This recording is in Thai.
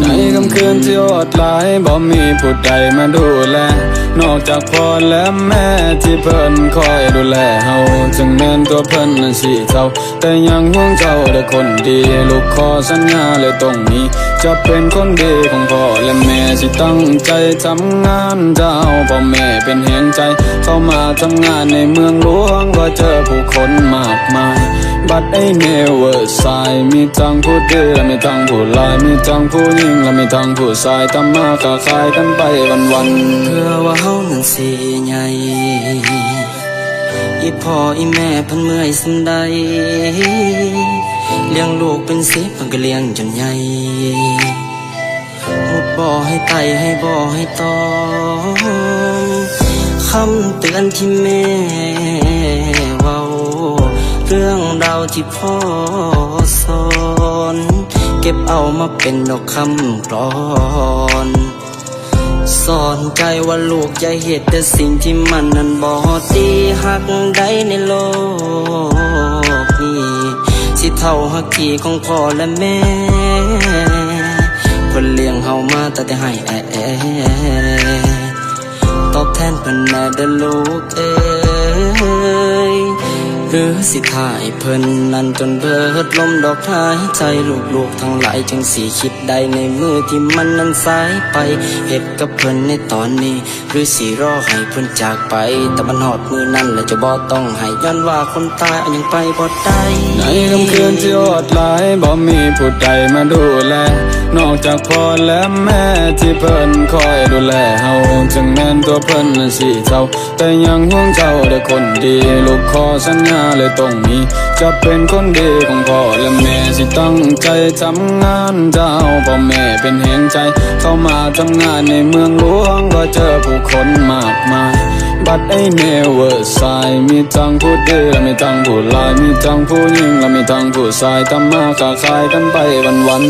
ในค่ำคืนที่โหดร้ายบ่มีผู้ใดมาดูแล นอกจากพ่อและแม่ที่เพิ่นคอยดูแลเฮาจึงแม่นตัวเพิ่นนั้นสิเจ้าแต่ยังห่วงเจ้าเด้อคนดี ลูกขอสัญญาเลยตรงนี้ จะเป็นคนดีของพ่อและแม่สิตั้งใจทำงานเจ้าพ่อแม่เป็นแห่งใจ เข้ามาทำงานในเมืองหลวงก็เจอผู้คนมากมาย บัดไอเนเวอร์สายมีทั้งผู้ดีและมีทั้งผู้ลายมีทั้งผู้หญิงและมีทั้งผู้ชายทำมาค้าขายกันไปวันวันเพื่อว่าเฮานั้นสิใหญ่อีพ่ออีแม่พิ่นเมื่อยสันใดเลี้ยงลูกเป็นสิบเพิ่นก็เลี้ยงจนใหญ่หุบบ่อให้ไตให้บ่อให้ตอมคำเตือนที่แม่าวที่พ่อสอน เก็บเอามาเป็นดอกคำกลอนสอนใจว่าลูกอย่าเหตุแต่สิ่งที่มันนั้นบอดีหักใดในโลกนี้สิเท่าหักที่ของพ่อและแม่เพิ่นเลี้ยงเฮามาแต่ให้แอแอตอบแทนเพิ่นแน่เด้อลูกเอ้ หรือสิถ่ายเพิ่นนั้นจนเบิดลมดอกหายใจลูกๆทั้งหลายจึงสีคิดได้ในมือที่มันนั้นสายไปเหตุกับเพิ่นในตอนนี้ หรือสิรอให้เพิ่นจากไป แต่มันหอดมือนั้นและจะบ่ต้องให้ย้อนว่าคนตายเอายังไปบ่ได้ในค่ำคืนที่โหดร้ายบ่มีผู้ใดมาดูแล นอกจากพ่อและแม่ที่เพิ่นคอยดูแลเฮาจึงแม่นตัวเพิ่นนั้นสิเจ้าแต่ยังห่วงเจ้าเด้อคนดีลูกขอสัญญาเลยตรงนี้จะเป็นคนดีของพ่อและแม่สิตั้งใจทำงานเจ้าพ่อแม่เป็นแห่งใจ เข้ามาทำงานในเมืองหลวงก็เจอผู้คนมากมาย บัดไอเนเวอร์สายมีทั้งผู้ดีและมีทั้งผู้ลายมีทั้งผู้หญิงและมีทั้งผู้ชายทำมาค้าขายกันไปวันวัน